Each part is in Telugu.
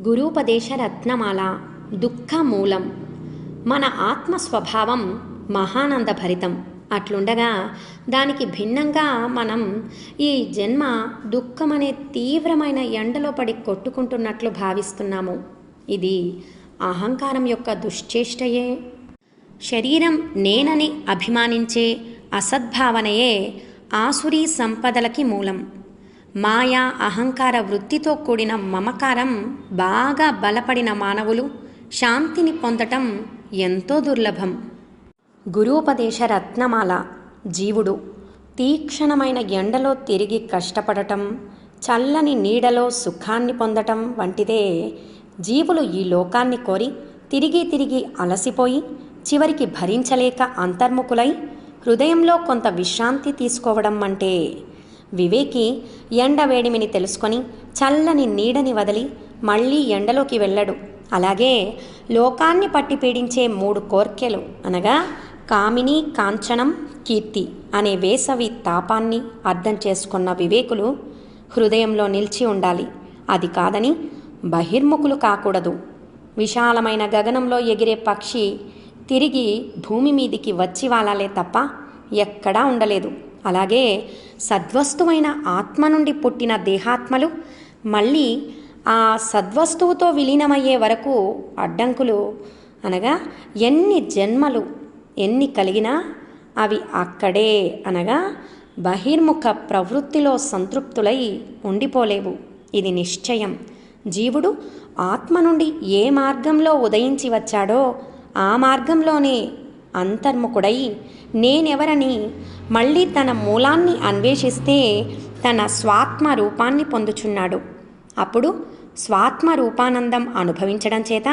గురూపదేశ రత్నమాల దుఃఖమూలం. మన ఆత్మ స్వభావం మహానందభరితం. అట్లుండగా దానికి భిన్నంగా మనం ఈ జన్మ దుఃఖమనే తీవ్రమైన ఎండలో పడి కొట్టుకుంటున్నట్లు భావిస్తున్నాము. ఇది అహంకారం యొక్క దుశ్చేష్టయే. శరీరం నేనని అభిమానించే అసద్భావనయే ఆసురీ సంపదలకి మూలం. మాయా అహంకార వృత్తితో కూడిన మమకారం బాగా బలపడిన మానవులు శాంతిని పొందటం ఎంతో దుర్లభం. గురూపదేశ రత్నమాల. జీవుడు తీక్షణమైన ఎండలో తిరిగి కష్టపడటం చల్లని నీడలో సుఖాన్ని పొందటం వంటిదే జీవులు ఈ లోకాన్ని కోరి తిరిగి తిరిగి అలసిపోయి చివరికి భరించలేక అంతర్ముఖులై హృదయంలో కొంత విశ్రాంతి తీసుకోవడం అంటే వివేకి ఎండ వేడిమిని తెలుసుకొని చల్లని నీడని వదిలి మళ్ళీ ఎండలోకి వెళ్ళడు. అలాగే లోకాన్ని పట్టి పీడించే మూడు కోర్కెలు అనగా కామిని కాంచనం కీర్తి అనే వేసవి తాపాన్ని అర్థం చేసుకున్న వివేకులు హృదయంలో నిలిచి ఉండాలి. అది కాదని బహిర్ముఖులు కాకూడదు. విశాలమైన గగనంలో ఎగిరే పక్షి తిరిగి భూమి మీదికి వచ్చి వాలాలే తప్ప ఎక్కడా ఉండలేదు. అలాగే సద్వస్తువైన ఆత్మ నుండి పుట్టిన దేహాత్మలు మళ్ళీ ఆ సద్వస్తువుతో విలీనమయ్యే వరకు అడ్డంకులు అనగా ఎన్ని జన్మలు ఎన్ని కలిగినా అవి అక్కడే అనగా బహిర్ముఖ ప్రవృత్తిలో సంతృప్తులై ఉండిపోలేవు. ఇది నిశ్చయం. జీవుడు ఆత్మ నుండి ఏ మార్గంలో ఉదయించి వచ్చాడో ఆ మార్గంలోనే అంతర్ముఖుడై నేనెవరని మళ్ళీ తన మూలాన్ని అన్వేషిస్తే తన స్వాత్మ రూపాన్ని పొందుచున్నాడు. అప్పుడు స్వాత్మ రూపానందం అనుభవించడం చేత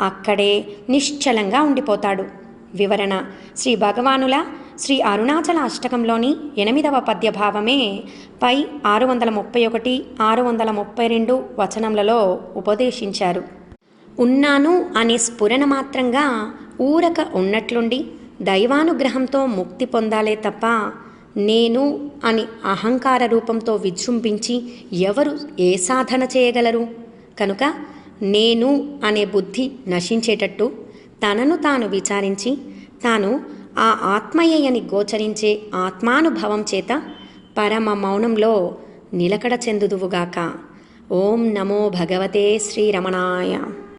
అక్కడే నిశ్చలంగా ఉండిపోతాడు. వివరణ శ్రీ భగవానుల శ్రీ అరుణాచల అష్టకంలోని ఎనిమిదవ పద్యభావమే పై ఆరు వందల ముప్పై ఒకటి ఆరు వందల ముప్పై రెండు వచనములలో ఉపదేశించారు. ఉన్నాను అనే స్ఫురణ మాత్రంగా ఊరక ఉన్నట్లుండి దైవానుగ్రహంతో ముక్తి పొందాలే తప్ప నేను అని అహంకార రూపంతో విజృంభించి ఎవరు ఏ సాధన చేయగలరు? కనుక నేను అనే బుద్ధి నశించేటట్టు తనను తాను విచారించి తాను ఆ ఆత్మయ్యని గోచరించే ఆత్మానుభవం చేత పరమ మౌనంలో నిలకడ చెందుదువుగాక. ఓం నమో భగవతే శ్రీరమణాయ.